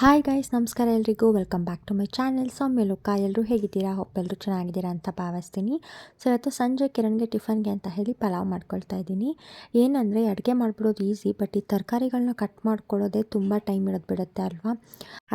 Hi guys ನಮಸ್ಕಾರ ಎಲ್ರಿಗೂ. Welcome back to my channel Soumya Loka ಎಲ್ಲರೂ ಹೇಗಿದ್ದೀರಾ? ಎಲ್ಲರೂ ಚೆನ್ನಾಗಿದ್ದೀರಾ ಅಂತ ಭಾವಿಸ್ತೀನಿ. ಸೊ ಇವತ್ತು ಸಂಜೆ ಕಿರಣ್ಗೆ ಟಿಫನ್ಗೆ ಅಂತ ಹೇಳಿ ಪಲಾವ್ ಮಾಡ್ಕೊಳ್ತಾ ಇದ್ದೀನಿ. ಏನಂದರೆ, ಅಡುಗೆ ಮಾಡ್ಬಿಡೋದು ಈಸಿ ಬಟ್ ಈ ತರಕಾರಿಗಳನ್ನ ಕಟ್ ಮಾಡ್ಕೊಳ್ಳೋದೇ ತುಂಬ ಟೈಮ್ ಇರೋದು ಬಿಡುತ್ತೆ ಅಲ್ವಾ?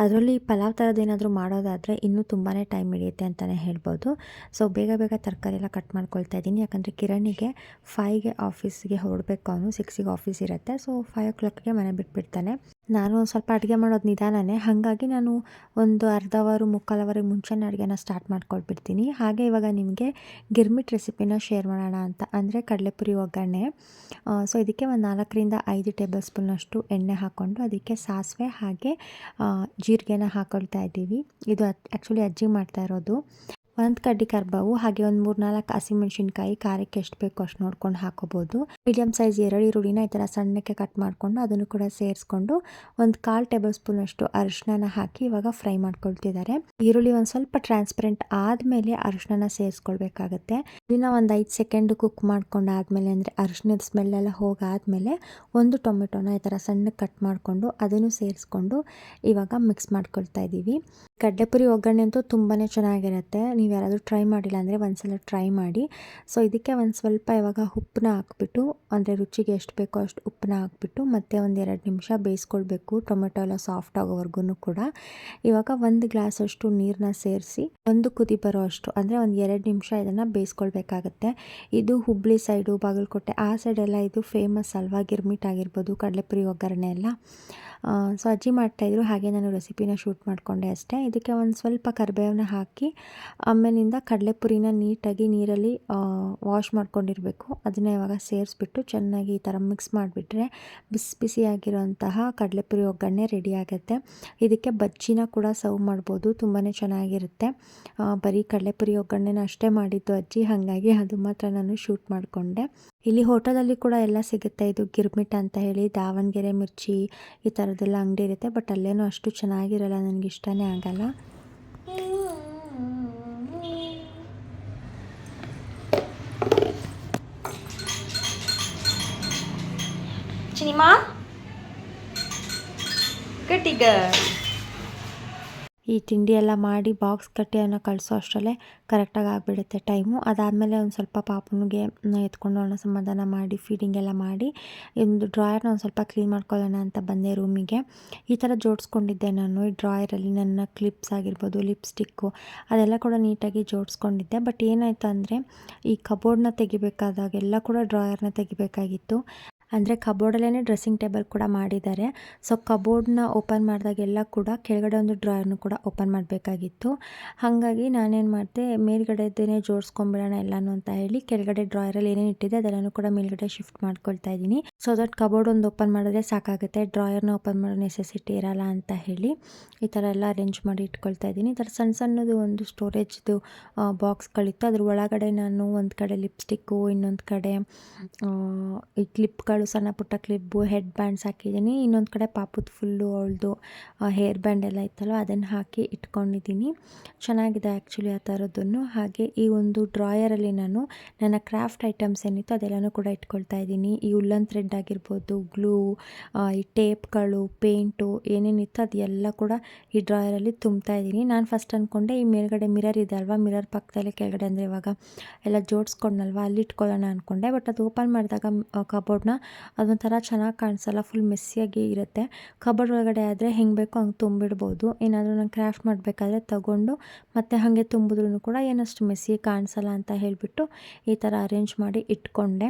ಅದರಲ್ಲಿ ಪಲಾವ್ ಥರದ್ದೇನಾದರೂ ಮಾಡೋದಾದರೆ ಇನ್ನೂ ತುಂಬಾ ಟೈಮ್ ಹಿಡಿಯುತ್ತೆ ಅಂತಲೇ ಹೇಳ್ಬೋದು. ಸೊ ಬೇಗ ಬೇಗ ತರಕಾರಿ ಎಲ್ಲ ಕಟ್ ಮಾಡ್ಕೊಳ್ತಾ ಇದ್ದೀನಿ. ಯಾಕಂದರೆ ಕಿರಣಿಗೆ ಫೈವ್ಗೆ ಆಫೀಸ್ಗೆ ಹೊರಡಬೇಕು ಅವನು ಸಿಕ್ಸಿಗೆ ಆಫೀಸ್ ಇರುತ್ತೆ. ಸೊ ಫೈವ್ ಓ ಕ್ಲಾಕ್ಗೆ ಮನೆ ಬಿಟ್ಬಿಡ್ತಾನೆ. ನಾನು ಒಂದು ಸ್ವಲ್ಪ ಅಡುಗೆ ಮಾಡೋದು ನಿಧಾನನೇ. ಹಾಗಾಗಿ ನಾನು ಒಂದು ಅರ್ಧ ಅವರು ಮುಕ್ಕಾಲು ಮುಂಚೆನೇ ಅಡುಗೆನ ಸ್ಟಾರ್ಟ್ ಮಾಡ್ಕೊಳ್ಬಿಡ್ತೀನಿ. ಹಾಗೆ ಇವಾಗ ನಿಮಗೆ ಗಿರ್ಮಿಟ್ ರೆಸಿಪಿನ ಶೇರ್ ಮಾಡೋಣ ಅಂತ ಅಂದರೆ ಕಡಲೆಪುರಿ ಒಗ್ಗರಣೆ. ಸೊ ಇದಕ್ಕೆ ಒಂದು ನಾಲ್ಕರಿಂದ ಐದು ಟೇಬಲ್ ಸ್ಪೂನಷ್ಟು ಎಣ್ಣೆ ಹಾಕ್ಕೊಂಡು ಅದಕ್ಕೆ ಸಾಸಿವೆ ಹಾಗೆ ಜೀರಿಗೆನ ಹಾಕ್ಕೊಳ್ತಾ ಇದ್ದೀವಿ. ಇದು ಆ್ಯಕ್ಚುಲಿ ಅಜ್ಜಿ ಮಾಡ್ತಾ ಇರೋದು. ಒಂದು ಕಡ್ಡಿ ಕರ್ಬಾವು, ಹಾಗೆ ಒಂದು ಮೂರು ನಾಲ್ಕು ಹಸಿಮೆಣ್ಸಿನ್ಕಾಯಿ ಖಾರಕ್ಕೆ ಎಷ್ಟು ಬೇಕೋ ಅಷ್ಟು ನೋಡ್ಕೊಂಡು ಹಾಕೋಬೋದು. ಮೀಡಿಯಮ್ ಸೈಜ್ ಎರಡು ಈರುಳ್ಳಿನ ಈ ಥರ ಸಣ್ಣಕ್ಕೆ ಕಟ್ ಮಾಡಿಕೊಂಡು ಅದನ್ನು ಕೂಡ ಸೇರಿಸ್ಕೊಂಡು ಒಂದು ಕಾಲು ಟೇಬಲ್ ಸ್ಪೂನ್ ಅಷ್ಟು ಅರಿಶಿನ ಹಾಕಿ ಇವಾಗ ಫ್ರೈ ಮಾಡ್ಕೊಳ್ತಿದ್ದಾರೆ. ಈರುಳ್ಳಿ ಒಂದು ಸ್ವಲ್ಪ ಟ್ರಾನ್ಸ್ಪರೆಂಟ್ ಆದಮೇಲೆ ಅರಿಶಿನ ಸೇರಿಸ್ಕೊಳ್ಬೇಕಾಗತ್ತೆ. ಇದನ್ನ ಒಂದು ಐದು ಸೆಕೆಂಡ್ ಕುಕ್ ಮಾಡ್ಕೊಂಡಾದ್ಮೇಲೆ ಅಂದರೆ ಅರಿಶಿನದ ಸ್ಮೆಲ್ ಎಲ್ಲ ಹೋಗಾದ್ಮೇಲೆ ಒಂದು ಟೊಮೆಟೊನ ಈ ಥರ ಸಣ್ಣಕ್ಕೆ ಕಟ್ ಮಾಡಿಕೊಂಡು ಅದನ್ನು ಸೇರಿಸ್ಕೊಂಡು ಇವಾಗ ಮಿಕ್ಸ್ ಮಾಡ್ಕೊಳ್ತಾ ಇದ್ದೀವಿ ಕಡ್ಲೆಪುರಿ ಒಗ್ಗರಣೆ ಅಂತೂ ತುಂಬಾ ಚೆನ್ನಾಗಿರುತ್ತೆ. ನೀವು ಯಾರಾದರೂ ಟ್ರೈ ಮಾಡಿಲ್ಲ ಅಂದರೆ ಒಂದ್ಸಲ ಟ್ರೈ ಮಾಡಿ. ಸೊ ಇದಕ್ಕೆ ಒಂದು ಸ್ವಲ್ಪ ಇವಾಗ ಉಪ್ಪನ್ನ ಹಾಕ್ಬಿಟ್ಟು, ಅಂದರೆ ರುಚಿಗೆ ಎಷ್ಟು ಬೇಕೋ ಅಷ್ಟು ಉಪ್ಪನ್ನ ಹಾಕ್ಬಿಟ್ಟು, ಮತ್ತೆ ಒಂದು ಎರಡು ನಿಮಿಷ ಬೇಯಿಸ್ಕೊಳ್ಬೇಕು. ಟೊಮೆಟೊ ಎಲ್ಲ ಸಾಫ್ಟ್ ಆಗೋವರೆಗೂ ಕೂಡ. ಇವಾಗ ಒಂದು ಗ್ಲಾಸ್ ಅಷ್ಟು ನೀರನ್ನ ಸೇರಿಸಿ, ಒಂದು ಕುದಿ ಬರೋ ಅಷ್ಟು, ಅಂದರೆ ಒಂದು ಎರಡು ನಿಮಿಷ ಇದನ್ನು ಬೇಯಿಸ್ಕೊಳ್ಬೇಕಾಗತ್ತೆ. ಇದು ಹುಬ್ಳಿ ಸೈಡು ಬಾಗಲಕೋಟೆ, ಆ ಸೈಡೆಲ್ಲ ಇದು ಫೇಮಸ್ ಅಲ್ವಾ? ಗಿರ್ಮಿಟ್ ಆಗಿರ್ಬೋದು, ಕಡಲೆಪುರಿ ಒಗ್ಗರಣೆ ಎಲ್ಲ. ಸೊ ಅಜ್ಜಿ ಮಾಡ್ತಾಯಿದ್ರು ಹಾಗೆ ನಾನು ರೆಸಿಪಿನ ಶೂಟ್ ಮಾಡಿಕೊಂಡೆ ಅಷ್ಟೇ. ಇದಕ್ಕೆ ಒಂದು ಸ್ವಲ್ಪ ಕರಿಬೇವನ್ನ ಹಾಕಿ, ಆಮೇಲಿಂದ ಕಡಲೆಪುರಿನ ನೀಟಾಗಿ ನೀರಲ್ಲಿ ವಾಶ್ ಮಾಡ್ಕೊಂಡಿರಬೇಕು. ಅದನ್ನ ಇವಾಗ ಸೇರಿಸ್ಬಿಟ್ಟು ಚೆನ್ನಾಗಿ ಈ ಥರ ಮಿಕ್ಸ್ ಮಾಡಿಬಿಟ್ರೆ ಬಿಸಿ ಬಿಸಿಯಾಗಿರೋಂತಹ ಕಡಲೆಪುರಿ ಒಗ್ಗರಣೆ ರೆಡಿ ಆಗುತ್ತೆ. ಇದಕ್ಕೆ ಬಜ್ಜಿನ ಕೂಡ ಸರ್ವ್ ಮಾಡ್ಬೋದು. ತುಂಬಾ ಚೆನ್ನಾಗಿರುತ್ತೆ. ಬರೀ ಕಡಲೆಪುರಿ ಒಗ್ಗರಣೆನ ಅಷ್ಟೇ ಮಾಡಿದ್ದು ಅಜ್ಜಿ. ಹಾಗಾಗಿ ಅದು ಮಾತ್ರ ನಾನು ಶೂಟ್ ಮಾಡಿಕೊಂಡೆ. ಇಲ್ಲಿ ಹೋಟೆಲಲ್ಲಿ ಕೂಡ ಎಲ್ಲ ಸಿಗುತ್ತೆ. ಇದು ಗಿರ್ಮಿಟ್ ಅಂತ ಹೇಳಿ, ದಾವಣಗೆರೆ ಮಿರ್ಚಿ ಈ ಥರದ್ದೆಲ್ಲ ಅಂಗಡಿ ಇರುತ್ತೆ. ಬಟ್ ಅಲ್ಲೇನೂ ಅಷ್ಟು ಚೆನ್ನಾಗಿರಲ್ಲ, ನನಗೆ ಇಷ್ಟನೇ ಆಗಲ್ಲ. Cinema Ketiga. ಈ ತಿಂಡಿ ಎಲ್ಲ ಮಾಡಿ ಬಾಕ್ಸ್ ಕಟ್ಟಿ ಅದನ್ನು ಕಳಿಸೋ ಅಷ್ಟರಲ್ಲೇ ಕರೆಕ್ಟಾಗಿ ಆಗಿಬಿಡುತ್ತೆ ಟೈಮು ಅದಾದಮೇಲೆ ಒಂದು ಸ್ವಲ್ಪ ಪಾಪನಿಗೆ ಎತ್ಕೊಂಡು ಅವನ ಸಮಾಧಾನ ಮಾಡಿ ಫೀಡಿಂಗ್ ಎಲ್ಲ ಮಾಡಿ, ಒಂದು ಡ್ರಾಯರ್ನ ಒಂದು ಸ್ವಲ್ಪ ಕ್ಲೀನ್ ಮಾಡ್ಕೊಳ್ಳೋಣ ಅಂತ ಬಂದೆ ರೂಮಿಗೆ ಈ ಥರ ಜೋಡಿಸ್ಕೊಂಡಿದ್ದೆ ನಾನು. ಈ ಡ್ರಾಯರಲ್ಲಿ ನನ್ನ ಕ್ಲಿಪ್ಸ್ ಆಗಿರ್ಬೋದು ಲಿಪ್ಸ್ಟಿಕ್ಕು ಅದೆಲ್ಲ ಕೂಡ ನೀಟಾಗಿ ಜೋಡಿಸ್ಕೊಂಡಿದ್ದೆ. ಬಟ್ ಏನಾಯ್ತು ಅಂದರೆ ಈ ಕಬೋರ್ಡ್ನ ತೆಗಿಬೇಕಾದಾಗೆಲ್ಲ ಕೂಡ ಡ್ರಾಯರ್ನ ತೆಗಿಬೇಕಾಗಿತ್ತು. ಅಂದರೆ ಕಬೋರ್ಡಲ್ಲೇ ಡ್ರೆಸ್ಸಿಂಗ್ ಟೇಬಲ್ ಕೂಡ ಮಾಡಿದ್ದಾರೆ. ಸೊ ಕಬೋರ್ಡ್ನ ಓಪನ್ ಮಾಡಿದಾಗೆಲ್ಲ ಕೂಡ ಕೆಳಗಡೆ ಒಂದು ಡ್ರಾಯರ್ನು ಕೂಡ ಓಪನ್ ಮಾಡಬೇಕಾಗಿತ್ತು. ಹಾಗಾಗಿ ನಾನೇನು ಮಾಡಿದೆ ಮೇಲ್ಗಡೆದೇ ಜೋಡಿಸ್ಕೊಂಬಿಡೋಣ ಎಲ್ಲನೂ ಅಂತ ಹೇಳಿ ಕೆಳಗಡೆ ಡ್ರಾಯರಲ್ಲಿ ಏನೇನು ಇಟ್ಟಿದೆ ಅದೆಲ್ಲನೂ ಕೂಡ ಮೇಲ್ಗಡೆ ಶಿಫ್ಟ್ ಮಾಡ್ಕೊಳ್ತಾ ಇದ್ದೀನಿ. ಸೊ ದಟ್ ಕಬೋರ್ಡ್ ಒಂದು ಓಪನ್ ಮಾಡಿದ್ರೆ ಸಾಕಾಗುತ್ತೆ. ಡ್ರಾಯರ್ನ ಓಪನ್ ಮಾಡೋ ನೆಸೆಸಿಟಿ ಇರಲ್ಲ ಅಂತ ಹೇಳಿ ಈ ಥರ ಎಲ್ಲ ಅರೇಂಜ್ ಮಾಡಿ ಇಟ್ಕೊಳ್ತಾ ಇದ್ದೀನಿ. ಈ ಥರ ಸಣ್ಣ ಸಣ್ಣದು ಒಂದು ಸ್ಟೋರೇಜ್ದು ಬಾಕ್ಸ್ಗಳಿತ್ತು ಅದ್ರ ಒಳಗಡೆ ನಾನು ಒಂದು ಕಡೆ ಲಿಪ್ಸ್ಟಿಕ್ಕು ಇನ್ನೊಂದು ಕಡೆ ಈ ಕ್ಲಿಪ್ಗಳು ಸಣ್ಣ ಪುಟ್ಟ ಕ್ಲಿಪ್ಪು ಹೆಡ್ ಬ್ಯಾಂಡ್ಸ್ ಹಾಕಿದ್ದೀನಿ. ಇನ್ನೊಂದು ಕಡೆ ಪಾಪುದ ಫುಲ್ಲು ಅವಳದು ಹೇರ್ ಬ್ಯಾಂಡ್ ಎಲ್ಲ ಇತ್ತಲ್ಲ ಅದನ್ನು ಹಾಕಿ ಇಟ್ಕೊಂಡಿದ್ದೀನಿ. ಚೆನ್ನಾಗಿದೆ ಆ್ಯಕ್ಚುಲಿ ಆ ಥರದ್ದನ್ನು ಹಾಗೆ ಈ ಒಂದು ಡ್ರಾಯರಲ್ಲಿ ನಾನು ನನ್ನ ಕ್ರಾಫ್ಟ್ ಐಟಮ್ಸ್ ಏನಿತ್ತು ಅದೆಲ್ಲನೂ ಕೂಡ ಇಟ್ಕೊಳ್ತಾ ಇದ್ದೀನಿ. ಈ ಉಲ್ಲನ್ ಥ್ರೆಡ್ ಆಗಿರ್ಬೋದು ಗ್ಲೂ ಈ ಟೇಪ್ಗಳು ಪೇಂಟು ಏನೇನಿತ್ತು ಅದೆಲ್ಲ ಕೂಡ ಈ ಡ್ರಾಯರಲ್ಲಿ ತುಂಬ್ತಾ ಇದ್ದೀನಿ. ನಾನು ಫಸ್ಟ್ ಅಂದ್ಕೊಂಡೆ ಈ ಮೇಲ್ಗಡೆ ಮಿರರ್ ಇದೆ ಅಲ್ವಾ? ಮಿರರ್ ಪಕ್ಕದಲ್ಲಿ ಕೆಳಗಡೆ ಅಂದರೆ ಇವಾಗ ಎಲ್ಲ ಜೋಡಿಸ್ಕೊಂಡಲ್ವ ಅಲ್ಲಿ ಇಟ್ಕೊಳ್ಳೋಣ ಅಂದ್ಕೊಂಡೆ ಬಟ್ ಅದು ಓಪನ್ ಮಾಡಿದಾಗ ಕಬೋರ್ಡ್ನ ಅದೊಂಥರ ಚೆನ್ನಾಗಿ ಕಾಣಿಸಲ್ಲ ಫುಲ್ ಮೆಸ್ಸಿಯಾಗಿ ಇರುತ್ತೆ. ಕಬೋರ್ಡ್ ಒಳಗಡೆ ಆದರೆ ಹೆಂಗೆ ಬೇಕೋ ಹಂಗೆ ತುಂಬಿಡ್ಬೋದು. ಏನಾದರೂ ನಾನು ಕ್ರಾಫ್ಟ್ ಮಾಡಬೇಕಾದ್ರೆ ತಗೊಂಡು ಮತ್ತೆ ಹಾಗೆ ತುಂಬಿದ್ರೂ ಕೂಡ ಏನಷ್ಟು ಮೆಸ್ಸಿ ಕಾಣಿಸಲ್ಲ ಅಂತ ಹೇಳಿಬಿಟ್ಟು ಈ ಥರ ಅರೇಂಜ್ ಮಾಡಿ ಇಟ್ಕೊಂಡೆ.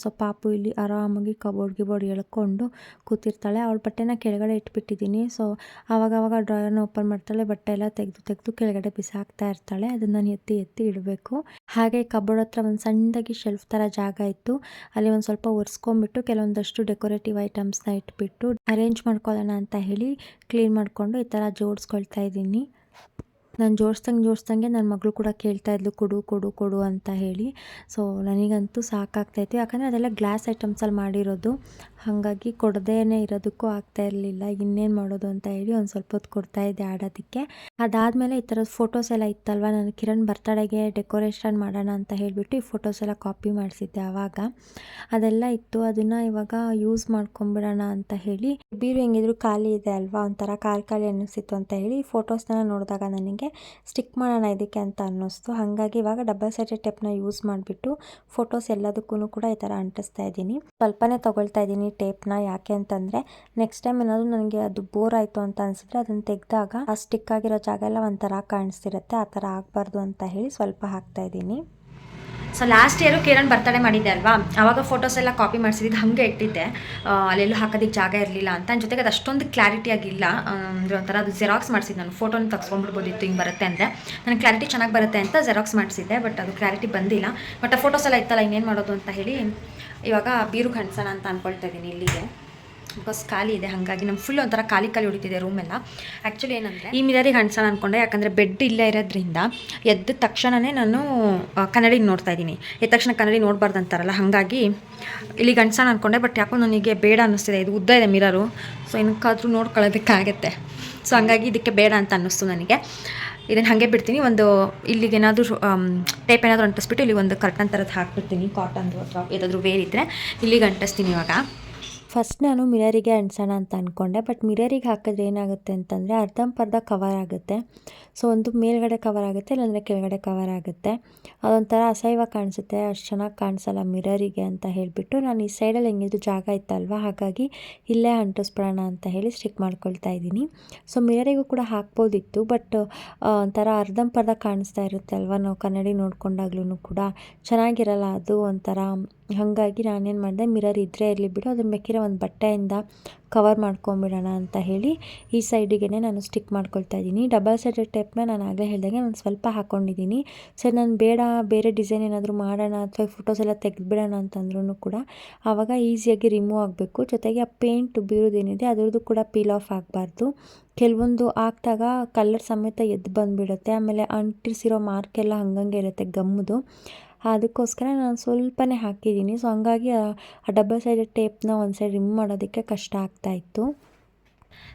ಸೊ ಪಾಪು ಇಲ್ಲಿ ಆರಾಮಾಗಿ ಕಬೋರ್ಡ್ ಗಿಬೋರ್ಡ್ ಎಳ್ಕೊಂಡು ಕೂತಿರ್ತಾಳೆ. ಅವಳ ಬಟ್ಟೆನ ಕೆಳಗಡೆ ಇಟ್ಬಿಟ್ಟಿದ್ದೀನಿ. ಸೊ ಆವಾಗವಾಗ ಡ್ರಾಯರ್ನ ಓಪನ್ ಮಾಡ್ತಾಳೆ. ಬಟ್ಟೆ ಎಲ್ಲ ತೆಗೆದು ತೆಗೆದು ಕೆಳಗಡೆ ಬಿಸಾಕ್ತಾ ಇರ್ತಾಳೆ. ಅದನ್ನು ನಾನು ಎತ್ತಿ ಎತ್ತಿ ಇಡಬೇಕು. ಹಾಗೆ ಕಬೋರ್ಡ್ ಹತ್ರ ಒಂದು ಸಣ್ಣದಾಗಿ ಶೆಲ್ಫ್ ಥರ ಜಾಗ ಇತ್ತು. ಅಲ್ಲಿ ಒಂದು ಸ್ವಲ್ಪ ಒರೆಸ್ಕೊಂಬಿಟ್ಟು ಕೆಲವೊಂದಷ್ಟು ಡೆಕೋರೇಟಿವ್ ಐಟಮ್ಸ್ನ ಇಟ್ಬಿಟ್ಟು ಅರೇಂಜ್ ಮಾಡ್ಕೊಳ್ಳೋಣ ಅಂತ ಹೇಳಿ ಕ್ಲೀನ್ ಮಾಡಿಕೊಂಡು ಈ ಥರ ಜೋಡಿಸ್ಕೊಳ್ತಾ ಇದ್ದೀನಿ. ನಾನು ಜೋಡಿಸ್ದಂಗೆ ಜೋಡಿಸ್ದಂಗೆ ನನ್ನ ಮಗಳು ಕೂಡ ಕೇಳ್ತಾ ಇದ್ಲು, ಕೊಡು ಕೊಡು ಕೊಡು ಅಂತ ಹೇಳಿ. ಸೊ ನನಗಂತೂ ಸಾಕಾಗ್ತಾಯಿತ್ತು ಯಾಕಂದರೆ ಅದೆಲ್ಲ ಗ್ಲಾಸ್ ಐಟಮ್ಸಲ್ಲಿ ಮಾಡಿರೋದು. ಹಾಗಾಗಿ ಕೊಡದೇನೆ ಇರೋದಕ್ಕೂ ಆಗ್ತಾ ಇರಲಿಲ್ಲ. ಇನ್ನೇನು ಮಾಡೋದು ಅಂತ ಹೇಳಿ ಒಂದು ಸ್ವಲ್ಪ ಹೊತ್ತು ಕೊಡ್ತಾ ಇದ್ದೆ ಆಡೋದಕ್ಕೆ. ಅದಾದಮೇಲೆ ಈ ಥರದ ಫೋಟೋಸ್ ಎಲ್ಲ ಇತ್ತಲ್ವ? ನಾನು ಕಿರಣ್ ಬರ್ತಡೆಗೆ ಡೆಕೋರೇಷನ್ ಮಾಡೋಣ ಅಂತ ಹೇಳಿಬಿಟ್ಟು ಈ ಫೋಟೋಸ್ ಎಲ್ಲ ಕಾಪಿ ಮಾಡಿಸಿದ್ದೆ ಆವಾಗ ಅದೆಲ್ಲ ಇತ್ತು. ಅದನ್ನು ಇವಾಗ ಯೂಸ್ ಮಾಡ್ಕೊಂಬಿಡೋಣ ಅಂತ ಹೇಳಿ. ಬೀರು ಹೆಂಗಿದ್ರು ಖಾಲಿ ಇದೆ ಅಲ್ವಾ? ಒಂಥರ ಖಾಲಿ ಖಾಲಿ ಅನ್ನಿಸಿತ್ತು ಅಂತ ಹೇಳಿ ಫೋಟೋಸ್ನ ನೋಡಿದಾಗ ನನಗೆ ಸ್ಟಿಕ್ ಮಾಡೋಣ ಇದಕ್ಕೆ ಅಂತ ಅನ್ನಿಸ್ತು. ಹಾಗಾಗಿ ಇವಾಗ ಡಬಲ್ ಸೈಡೆಡ್ ಟೇಪ್ನ ಯೂಸ್ ಮಾಡಿಬಿಟ್ಟು ಫೋಟೋಸ್ ಎಲ್ಲದಕ್ಕೂ ಕೂಡ ಈ ಥರ ಅಂಟಿಸ್ತಾ ಇದ್ದೀನಿ. ಸ್ವಲ್ಪನೇ ತೊಗೊಳ್ತಾ ಇದ್ದೀನಿ ಟೇಪ್ನ ಯಾಕೆ ಅಂತಂದರೆ ನೆಕ್ಸ್ಟ್ ಟೈಮ್ ಏನಾದರೂ ನನಗೆ ಅದು ಬೋರ್ ಆಯಿತು ಅಂತ ಅನಿಸಿದ್ರೆ ಅದನ್ನು ತೆಗೆದಾಗ ಆ ಸ್ಟಿಕ್ ಆಗಿರೋ ಜಾಗ ಎಲ್ಲ ಒಂಥರ ಕಾಣಿಸ್ತಿರುತ್ತೆ, ಆ ಥರ ಆಗಬಾರ್ದು ಅಂತ ಹೇಳಿ ಸ್ವಲ್ಪ ಹಾಕ್ತಾ ಇದ್ದೀನಿ. So last year Kiran birthday ಮಾಡಿದ್ದೆ ಅಲ್ವಾ? ಆವಾಗ ಫೋಟೋಸ್ ಎಲ್ಲ ಕಾಪಿ ಮಾಡಿಸಿದ್ದು ಹಾಗೆ ಇಟ್ಟಿದ್ದೆ. ಅಲ್ಲೆಲ್ಲೂ ಹಾಕೋದಕ್ಕೆ ಜಾಗ ಇರಲಿಲ್ಲ ಅಂತ. ನನ್ನ ಜೊತೆಗೆ ಅದು ಅಷ್ಟೊಂದು ಕ್ಲಾರಿಟಿ ಆಗಿಲ್ಲ ಅಂದರೆ ಒಂಥರ ಅದು ಜೆರಾಕ್ಸ್ ಮಾಡಿಸಿದ್ದು ನಾನು. ಫೋಟೋನ ತಗ್ಸ್ಕೊಂಡ್ಬಿಡ್ಬೋದಿತ್ತು ಹಿಂಗೆ ಬರುತ್ತೆ ಅಂದರೆ. ನನಗೆ ಕ್ಲಾರಿಟಿ ಚೆನ್ನಾಗಿ ಬರುತ್ತೆ ಅಂತ ಜೆರಾಕ್ಸ್ ಮಾಡಿಸಿದ್ದೆ ಬಟ್ ಅದು ಕ್ಲಾರಿಟಿ ಬಂದಿಲ್ಲ. ಬಟ್ ಆ ಫೋಟೋಸ್ ಎಲ್ಲ ಇತ್ತಲ್ಲ, ಇನ್ನೇನು ಮಾಡೋದು ಅಂತ ಹೇಳಿ ಇವಾಗ ಬೀರು ಕಣ್ಸೋಣ ಅಂತ ಅಂದ್ಕೊಳ್ತಾ ಇದ್ದೀನಿ ಇಲ್ಲಿಗೆ. ಬಿಕಾಸ್ ಖಾಲಿ ಇದೆ ಹಾಗಾಗಿ ನಮ್ಮ ಫುಲ್ ಒಂಥರ ಖಾಲಿ ಖಾಲಿ ಹೊಡಿತಿದೆ ರೂಮೆಲ್ಲ ಆ್ಯಕ್ಚುಲಿ ಏನಂದರೆ ಈ ಮಿರರಿಗೆ ಹಣ್ಸೋಣ ಅಂದ್ಕೊಂಡೆ ಯಾಕಂದರೆ ಬೆಡ್ ಇಲ್ಲೇ ಇರೋದ್ರಿಂದ ಎದ್ದ ತಕ್ಷಣವೇ ನಾನು ಕನ್ನಡಿಗೆ ಕನ್ನಡಿ ನೋಡ್ತಾ ಇದ್ದೀನಿ. ಎದ್ದ ತಕ್ಷಣ ಕನ್ನಡಿ ನೋಡಬಾರ್ದು ಅಂತಾರಲ್ಲ ಹಾಗಾಗಿ ಇಲ್ಲಿ ಗಂಡ್ಸೋಣ ಅಂದ್ಕೊಂಡೆ ಬಟ್ ಯಾಕೋ ನನಗೆ ಬೇಡ ಅನ್ನಿಸ್ತಿದೆ. ಇದು ಉದ್ದ ಇದೆ ಮಿರರು ಸೊ ಏನಕ್ಕಾದ್ರೂ ನೋಡ್ಕೊಳ್ಳೋದಕ್ಕಾಗತ್ತೆ ಸೊ ಹಂಗಾಗಿ ಇದಕ್ಕೆ ಬೇಡ ಅಂತ ಅನ್ನಿಸ್ತು ನನಗೆ. ಇದನ್ನು ಹಾಗೆ ಬಿಡ್ತೀನಿ ಒಂದು ಇಲ್ಲಿಗೆ ಏನಾದರೂ ಟೇಪ್ ಏನಾದರೂ ಅಂಟಿಸ್ಬಿಟ್ಟು ಇಲ್ಲಿ ಒಂದು ಕರ್ಟನ್ ಥರದ್ದು ಹಾಕ್ಬಿಡ್ತೀನಿ ಕಾಟನ್ದು ಅಥವಾ ಏನಾದರೂ ವೇರ್ ಇದ್ದರೆ ಇಲ್ಲಿಗೆ ಅಂಟಿಸ್ತೀನಿ ಇವಾಗ. ಫಸ್ಟ್ ನಾನು ಮಿರರಿಗೆ ಅಂಟಿಸೋಣ ಅಂತ ಅಂದ್ಕೊಂಡೆ ಬಟ್ ಮಿರರಿಗೆ ಹಾಕಿದ್ರೆ ಏನಾಗುತ್ತೆ ಅಂತಂದರೆ ಅರ್ಧಂಪರ್ಧ ಕವರ್ ಆಗುತ್ತೆ. ಸೊ ಒಂದು ಮೇಲ್ಗಡೆ ಕವರ್ ಆಗುತ್ತೆ, ಇಲ್ಲಾಂದರೆ ಕೆಳಗಡೆ ಕವರ್ ಆಗುತ್ತೆ. ಅದೊಂಥರ ಅಸಹ್ಯವಾಗಿ ಕಾಣಿಸುತ್ತೆ, ಅಷ್ಟು ಚೆನ್ನಾಗಿ ಕಾಣಿಸಲ್ಲ ಮಿರರಿಗೆ ಅಂತ ಹೇಳಿಬಿಟ್ಟು ನಾನು ಈ ಸೈಡಲ್ಲಿ ಹೆಂಗಿದ್ರು ಜಾಗ ಇತ್ತಲ್ವ, ಹಾಗಾಗಿ ಇಲ್ಲೇ ಅಂಟಿಸ್ಬಿಡೋಣ ಅಂತ ಹೇಳಿ ಸ್ಟಿಕ್ ಮಾಡ್ಕೊಳ್ತಾ ಇದ್ದೀನಿ. ಸೊ ಮಿರರಿಗೂ ಕೂಡ ಹಾಕ್ಬೋದಿತ್ತು ಬಟ್ ಒಂಥರ ಅರ್ಧಂಪರ್ಧ ಕಾಣಿಸ್ತಾ ಇರುತ್ತೆ ಅಲ್ವಾ? ನಾವು ಕನ್ನಡಿ ನೋಡ್ಕೊಂಡಾಗ್ಲೂ ಕೂಡ ಚೆನ್ನಾಗಿರಲ್ಲ ಅದು ಒಂಥರ ಹಾಗಾಗಿ ನಾನೇನು ಮಾಡಿದೆ ಮಿರರ್ ಇದ್ದರೆ ಇರಲಿ ಬಿಡು ಅದನ್ನು ಬೇಕಿರೋ ಒಂದು ಬಟ್ಟೆಯಿಂದ ಕವರ್ ಮಾಡ್ಕೊಂಬಿಡೋಣ ಅಂತ ಹೇಳಿ ಈ ಸೈಡಿಗೆ ನಾನು ಸ್ಟಿಕ್ ಮಾಡ್ಕೊಳ್ತಾ ಇದ್ದೀನಿ. ಡಬಲ್ ಸೈಡೆಡ್ ಟೇಪ್ನ ನಾನು ಆಗಲೇ ಹೇಳಿದಾಗೆ ನಾನು ಸ್ವಲ್ಪ ಹಾಕ್ಕೊಂಡಿದ್ದೀನಿ ಸರ್, ನಾನು ಬೇಡ, ಬೇರೆ ಡಿಸೈನ್ ಏನಾದರೂ ಮಾಡೋಣ ಅಥವಾ ಫೋಟೋಸ್ ಎಲ್ಲ ತೆಗೆದುಬಿಡೋಣ ಅಂತಂದ್ರೂ ಕೂಡ ಆವಾಗ ಈಸಿಯಾಗಿ ರಿಮೂವ್ ಆಗಬೇಕು. ಜೊತೆಗೆ ಆ ಪೇಂಟ್ ಬೀರೋದೇನಿದೆ ಅದರದ್ದು ಕೂಡ ಪೀಲ್ ಆಫ್ ಆಗಬಾರ್ದು. ಕೆಲವೊಂದು ಹಾಕ್ದಾಗ ಕಲರ್ ಸಮೇತ ಎದ್ದು ಬಂದುಬಿಡುತ್ತೆ. ಆಮೇಲೆ ಅಂಟಿಸಿರೋ ಮಾರ್ಕೆಲ್ಲ ಹಂಗಂಗೆ ಇರುತ್ತೆ ಗಮ್ಮದು. ಅದಕ್ಕೋಸ್ಕರ ನಾನು ಸ್ವಲ್ಪನೇ ಹಾಕಿದ್ದೀನಿ. ಸೊ ಹಂಗಾಗಿ ಆ ಡಬಲ್ ಸೈಡೆಡ್ ಟೇಪ್ನ ಒಂದು ಸೈಡ್ ರಿಮ್ ಮಾಡೋದಕ್ಕೆ ಕಷ್ಟ ಆಗ್ತಾಯಿತ್ತು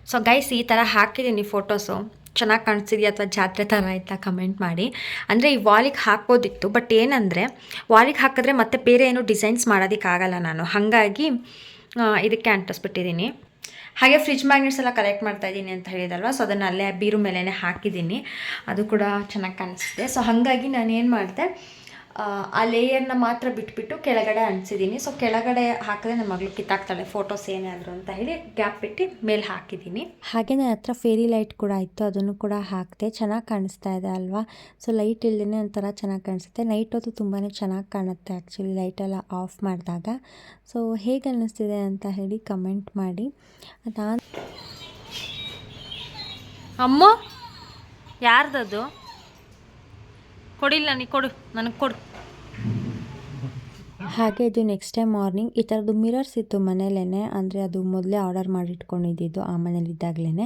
ಸೊ ಗೈಸ್ ಈ ಥರ ಹಾಕಿದ್ದೀನಿ ಫೋಟೋಸು ಚೆನ್ನಾಗಿ ಕಾಣಿಸ್ತಿದೆಯಾ ಅಥವಾ ಜಾತ್ರೆ ಥರ ಆಯ್ತಾ ಕಮೆಂಟ್ ಮಾಡಿ. ಅಂದರೆ ಈ ವಾಲಿಗೆ ಹಾಕ್ಬೋದಿತ್ತು ಬಟ್ ಏನಂದರೆ ವಾಲಿಗೆ ಹಾಕಿದ್ರೆ ಮತ್ತೆ ಬೇರೆ ಏನು ಡಿಸೈನ್ಸ್ ಮಾಡೋದಕ್ಕಾಗಲ್ಲ ನಾನು. ಹಾಗಾಗಿ ಇದಕ್ಕೆ ಅಂಟಿಸ್ಬಿಟ್ಟಿದ್ದೀನಿ ಹಾಗೆ ಫ್ರಿಜ್ ಮ್ಯಾಗ್ನೆಟ್ಸ್ ಎಲ್ಲ ಕಲೆಕ್ಟ್ ಮಾಡ್ತಾ ಇದ್ದೀನಿ ಅಂತ ಹೇಳಿದಲ್ವ? ಸೊ ಅದನ್ನು ಅಲ್ಲೇ ಬೀರು ಮೇಲೇ ಹಾಕಿದ್ದೀನಿ ಅದು ಕೂಡ ಚೆನ್ನಾಗಿ ಕಾಣಿಸ್ತಿದೆ ಸೊ ಹಾಗಾಗಿ ನಾನು ಏನು ಮಾಡಿದೆ ಆ, ಲೇಯರ್ನ ಮಾತ್ರ ಬಿಟ್ಬಿಟ್ಟು ಕೆಳಗಡೆ ಅಂಟಿಸಿದ್ದೀನಿ. ಸೊ ಕೆಳಗಡೆ ಹಾಕಿದ್ರೆ ನನ್ನ ಮಗಳು ಕಿತ್ತಾಕ್ತಾಳೆ. ಫೋಟೋಸ್ ಏನಾದರೂ ಅಂತ ಹೇಳಿ ಗ್ಯಾಪ್ ಬಿಟ್ಟು ಮೇಲೆ ಹಾಕಿದ್ದೀನಿ. ಹಾಗೆ ನನ್ನ ಹತ್ರ ಫೇರಿ ಲೈಟ್ ಕೂಡ ಇತ್ತು. ಅದನ್ನು ಕೂಡ ಹಾಕಿದೆ. ಚೆನ್ನಾಗಿ ಕಾಣಿಸ್ತಾ ಇದೆ ಅಲ್ವಾ? ಸೊ ಲೈಟ್ ಇಲ್ಲದೇ ಒಂಥರ ಚೆನ್ನಾಗಿ ಕಾಣಿಸುತ್ತೆ. ನೈಟ್ ಹೊತ್ತು ತುಂಬಾ ಚೆನ್ನಾಗಿ ಕಾಣುತ್ತೆ ಆ್ಯಕ್ಚುಲಿ ಲೈಟೆಲ್ಲ ಆಫ್ ಮಾಡಿದಾಗ. ಸೊ ಹೇಗೆ ಅನ್ನಿಸ್ತಿದೆ ಅಂತ ಹೇಳಿ ಕಮೆಂಟ್ ಮಾಡಿ. ಅದಾದ ಅಮ್ಮ ಯಾರ್ದದು? ಕೊಡಿಲ್ಲ ನೀ ಕೊಡು ನನಗೆ ಕೊಡು. ಹಾಗೆ ಇದು ನೆಕ್ಸ್ಟ್ ಟೈಮ್ ಮಾರ್ನಿಂಗ್ ಈ ಥರದ್ದು ಮಿರರ್ಸ್ ಇತ್ತು ಮನೇಲೇ ಅಂದರೆ ಅದು ಮೊದಲೇ ಆರ್ಡರ್ ಮಾಡಿಟ್ಕೊಂಡಿದ್ದು ಆ ಮನೇಲಿದ್ದಾಗಲೇ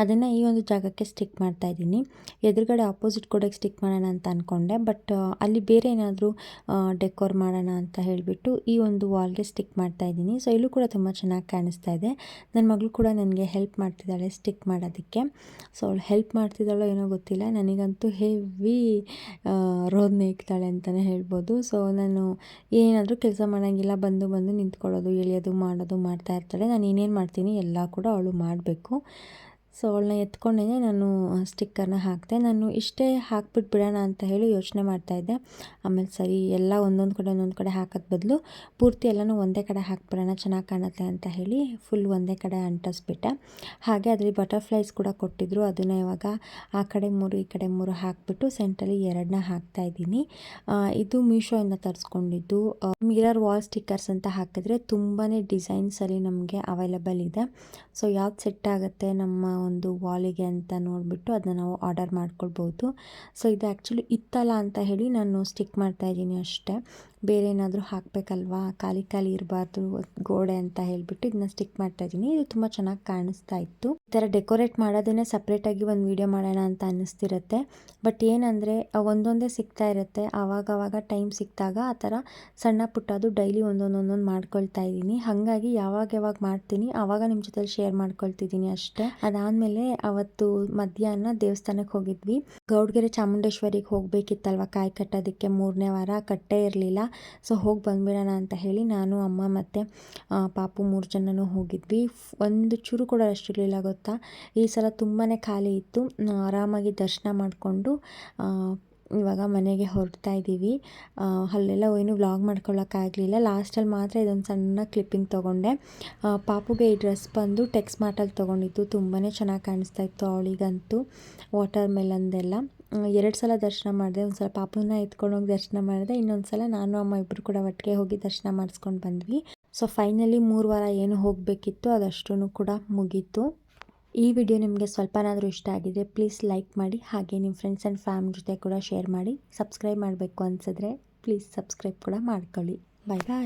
ಅದನ್ನು ಈ ಒಂದು ಜಾಗಕ್ಕೆ ಸ್ಟಿಕ್ ಮಾಡ್ತಾ ಇದ್ದೀನಿ. ಎದುರುಗಡೆ ಆಪೋಸಿಟ್ ಕೂಡ ಸ್ಟಿಕ್ ಮಾಡೋಣ ಅಂತ ಅಂದ್ಕೊಂಡೆ ಬಟ್ ಅಲ್ಲಿ ಬೇರೆ ಏನಾದರೂ ಡೆಕೋರ್ ಮಾಡೋಣ ಅಂತ ಹೇಳಿಬಿಟ್ಟು ಈ ಒಂದು ವಾಲ್ಗೆ ಸ್ಟಿಕ್ ಮಾಡ್ತಾ ಇದ್ದೀನಿ. ಸೊ ಇಲ್ಲೂ ಕೂಡ ತುಂಬ ಚೆನ್ನಾಗಿ ಕಾಣಿಸ್ತಾ ಇದೆ. ನನ್ನ ಮಗಳು ಕೂಡ ನನಗೆ ಹೆಲ್ಪ್ ಮಾಡ್ತಿದ್ದಾಳೆ ಸ್ಟಿಕ್ ಮಾಡೋದಕ್ಕೆ. ಸೊ ಅವಳು ಹೆಲ್ಪ್ ಮಾಡ್ತಿದ್ದಾಳೋ ಏನೋ ಗೊತ್ತಿಲ್ಲ. ನನಗಂತೂ ಹೆವಿ ರೋದನೆ ಇಕ್ತಾಳೆ ಅಂತಲೇ ಹೇಳ್ಬೋದು. ಸೊ ನಾನು ಏನಾದರೂ ಕೆಲಸ ಮಾಡೋಂಗಿಲ್ಲ, ಬಂದು ಬಂದು ನಿಂತ್ಕೊಳ್ಳೋದು, ಎಳೆಯೋದು, ಮಾಡೋದು ಮಾಡ್ತಾ ಇರ್ತಾಳೆ. ನಾನು ಇನ್ನೇನು ಮಾಡ್ತೀನಿ ಎಲ್ಲ ಕೂಡ ಅವಳು ಮಾಡಬೇಕು. ಸೊ ಅವಳನ್ನ ಎತ್ಕೊಂಡೇ ನಾನು ಸ್ಟಿಕ್ಕರ್ನ ಹಾಕಿದೆ. ನಾನು ಇಷ್ಟೇ ಹಾಕ್ಬಿಟ್ಟು ಬಿಡೋಣ ಅಂತ ಹೇಳಿ ಯೋಚನೆ ಮಾಡ್ತಾಯಿದ್ದೆ ಆಮೇಲೆ ಸರಿ, ಎಲ್ಲ ಒಂದೊಂದು ಕಡೆ ಒಂದೊಂದು ಕಡೆ ಹಾಕೋದ್ ಬದಲು ಪೂರ್ತಿ ಎಲ್ಲನೂ ಒಂದೇ ಕಡೆ ಹಾಕ್ಬಿಡೋಣ, ಚೆನ್ನಾಗಿ ಕಾಣುತ್ತೆ ಅಂತ ಹೇಳಿ ಫುಲ್ ಒಂದೇ ಕಡೆ ಅಂಟಿಸ್ಬಿಟ್ಟೆ. ಹಾಗೆ ಅದರಲ್ಲಿ ಬಟರ್ಫ್ಲೈಸ್ ಕೂಡ ಕೊಟ್ಟಿದ್ದರು ಅದನ್ನು ಇವಾಗ ಆ ಕಡೆ ಮೂರು, ಈ ಕಡೆ ಮೂರು ಹಾಕಿಬಿಟ್ಟು ಸೆಂಟ್ರಲ್ಲಿ ಎರಡನ್ನ ಹಾಕ್ತಾ ಇದ್ದೀನಿ. ಇದು ಮೀಶೋಯಿಂದ ತರಿಸ್ಕೊಂಡಿದ್ದು. ಮಿರರ್ ವಾಲ್ ಸ್ಟಿಕ್ಕರ್ಸ್ ಅಂತ ಹಾಕಿದ್ರೆ ತುಂಬಾ ಡಿಸೈನ್ಸಲ್ಲಿ ನಮಗೆ ಅವೈಲಬಲ್ ಇದೆ. ಸೊ ಯಾವ್ದು ಸೆಟ್ ಆಗುತ್ತೆ, ನಮ್ಮ ಒಂದು ವಾಲಿಗೆ ಅಂತ ನೋಡಿಬಿಟ್ಟು ಅದನ್ನ ನಾವು ಆರ್ಡರ್ ಮಾಡ್ಕೊಳ್ಬೋದು. ಸೊ, ಇದು ಆ್ಯಕ್ಚುಲಿ ಇತ್ತಲ್ಲ ಅಂತ ಹೇಳಿ ನಾನು ಸ್ಟಿಕ್ ಮಾಡ್ತಾ ಇದ್ದೀನಿ ಅಷ್ಟೇ. ಬೇರೆ ಏನಾದರೂ ಹಾಕಬೇಕಲ್ವಾ? ಖಾಲಿ ಖಾಲಿ ಇರಬಾರ್ದು, ಗೋಡೆ ಅಂತ ಹೇಳಿಬಿಟ್ಟು ಇದನ್ನ ಸ್ಟಿಕ್ ಮಾಡ್ತಾ ಇದ್ದೀನಿ ಇದು ತುಂಬ ಚೆನ್ನಾಗಿ ಕಾಣಿಸ್ತಾ ಇತ್ತು. ಈ ಥರ ಡೆಕೋರೇಟ್ ಮಾಡೋದನ್ನೇ ಸಪ್ರೇಟಾಗಿ ಒಂದು ವಿಡಿಯೋ ಮಾಡೋಣ ಅಂತ ಅನ್ನಿಸ್ತಿರುತ್ತೆ. ಬಟ್ ಏನಂದರೆ ಒಂದೊಂದೇ ಸಿಗ್ತಾ ಇರುತ್ತೆ. ಆವಾಗವಾಗ ಟೈಮ್ ಸಿಕ್ಕಿದಾಗ ಆ ಥರ ಸಣ್ಣ ಪುಟ್ಟದು ಡೈಲಿ ಒಂದೊಂದೊಂದೊಂದು ಒಂದೊಂದು ಮಾಡ್ಕೊಳ್ತಾ ಇದ್ದೀನಿ ಹಾಗಾಗಿ ಯಾವಾಗ ಯಾವಾಗ ಮಾಡ್ತೀನಿ, ಆವಾಗ ನಿಮ್ಮ ಜೊತೆಲಿ ಶೇರ್ ಮಾಡ್ಕೊಳ್ತಿದ್ದೀನಿ ಅಷ್ಟೇ. ಅದಾದಮೇಲೆ ಅವತ್ತು ಮಧ್ಯಾಹ್ನ ದೇವಸ್ಥಾನಕ್ಕೆ ಹೋಗಿದ್ವಿ. ಗೌಡ್ಗೆರೆ ಚಾಮುಂಡೇಶ್ವರಿಗೆ ಹೋಗಬೇಕಿತ್ತಲ್ವ ಕಾಯಿ ಕಟ್ಟೋದಕ್ಕೆ? ಮೂರನೇ ವಾರ, ಕಟ್ಟೇ ಇರಲಿಲ್ಲ. ಸೊ ಹೋಗಿ ಬಂದ್ಬಿಡೋಣ ಅಂತ ಹೇಳಿ ನಾನು, ಅಮ್ಮ ಮತ್ತು ಪಾಪು ಮೂರು ಜನನೂ ಹೋಗಿದ್ವಿ. ಒಂದು ಚೂರು ಕೂಡ ಅಷ್ಟಿರಲಿಲ್ಲ ಗೊತ್ತಾ? ಈ ಸಲ ತುಂಬಾ ಖಾಲಿ ಇತ್ತು. ಆರಾಮಾಗಿ ದರ್ಶನ ಮಾಡಿಕೊಂಡು ಇವಾಗ ಮನೆಗೆ ಹೊರಡ್ತಾ ಇದ್ದೀವಿ. ಅಲ್ಲೆಲ್ಲ ಏನು ವ್ಲಾಗ್ ಮಾಡ್ಕೊಳ್ಳೋಕ್ಕಾಗಲಿಲ್ಲ ಲಾಸ್ಟಲ್ಲಿ ಮಾತ್ರ ಇದೊಂದು ಸಣ್ಣ ಕ್ಲಿಪ್ಪಿಂಗ್ ತೊಗೊಂಡೆ. ಪಾಪುಗೆ ಈ ಡ್ರೆಸ್ ಬಂದು ಟೆಕ್ಸ್ ಮಾರ್ಟಲ್ಲಿ ತೊಗೊಂಡಿದ್ದು. ತುಂಬಾ ಚೆನ್ನಾಗಿ ಕಾಣಿಸ್ತಾ ಇತ್ತು ಅವಳಿಗಂತೂ. ವಾಟರ್ ಮೆಲನ್ದೆಲ್ಲ ಎರಡು ಸಲ ದರ್ಶನ ಮಾಡಿದೆ, ಒಂದು ಸಲ ಪಾಪುನ ಎತ್ಕೊಂಡೋಗಿ ದರ್ಶನ ಮಾಡಿದೆ, ಇನ್ನೊಂದು ಸಲ ನಾನು ಅಮ್ಮ ಇಬ್ಬರು ಕೂಡ ಒಟ್ಟಿಗೆ ಹೋಗಿ ದರ್ಶನ ಮಾಡಿಸ್ಕೊಂಡು ಬಂದ್ವಿ. ಸೊ ಫೈನಲಿ ಮೂರು ವಾರ ಏನು ಹೋಗಬೇಕಿತ್ತು ಅದಷ್ಟೂ ಕೂಡ ಮುಗೀತು. ಈ ವಿಡಿಯೋ ನಿಮಗೆ ಸ್ವಲ್ಪನಾದರೂ ಇಷ್ಟ ಆಗಿದೆ ಪ್ಲೀಸ್ ಲೈಕ್ ಮಾಡಿ, ಹಾಗೆ ನಿಮ್ಮ ಫ್ರೆಂಡ್ಸ್ ಆ್ಯಂಡ್ ಫ್ಯಾಮಿಲಿ ಜೊತೆ ಕೂಡ ಶೇರ್ ಮಾಡಿ ಸಬ್ಸ್ಕ್ರೈಬ್ ಮಾಡಬೇಕು ಅನಿಸಿದ್ರೆ ಪ್ಲೀಸ್ ಸಬ್ಸ್ಕ್ರೈಬ್ ಕೂಡ ಮಾಡ್ಕೊಳ್ಳಿ. ಬಾಯ್ ಬಾಯ್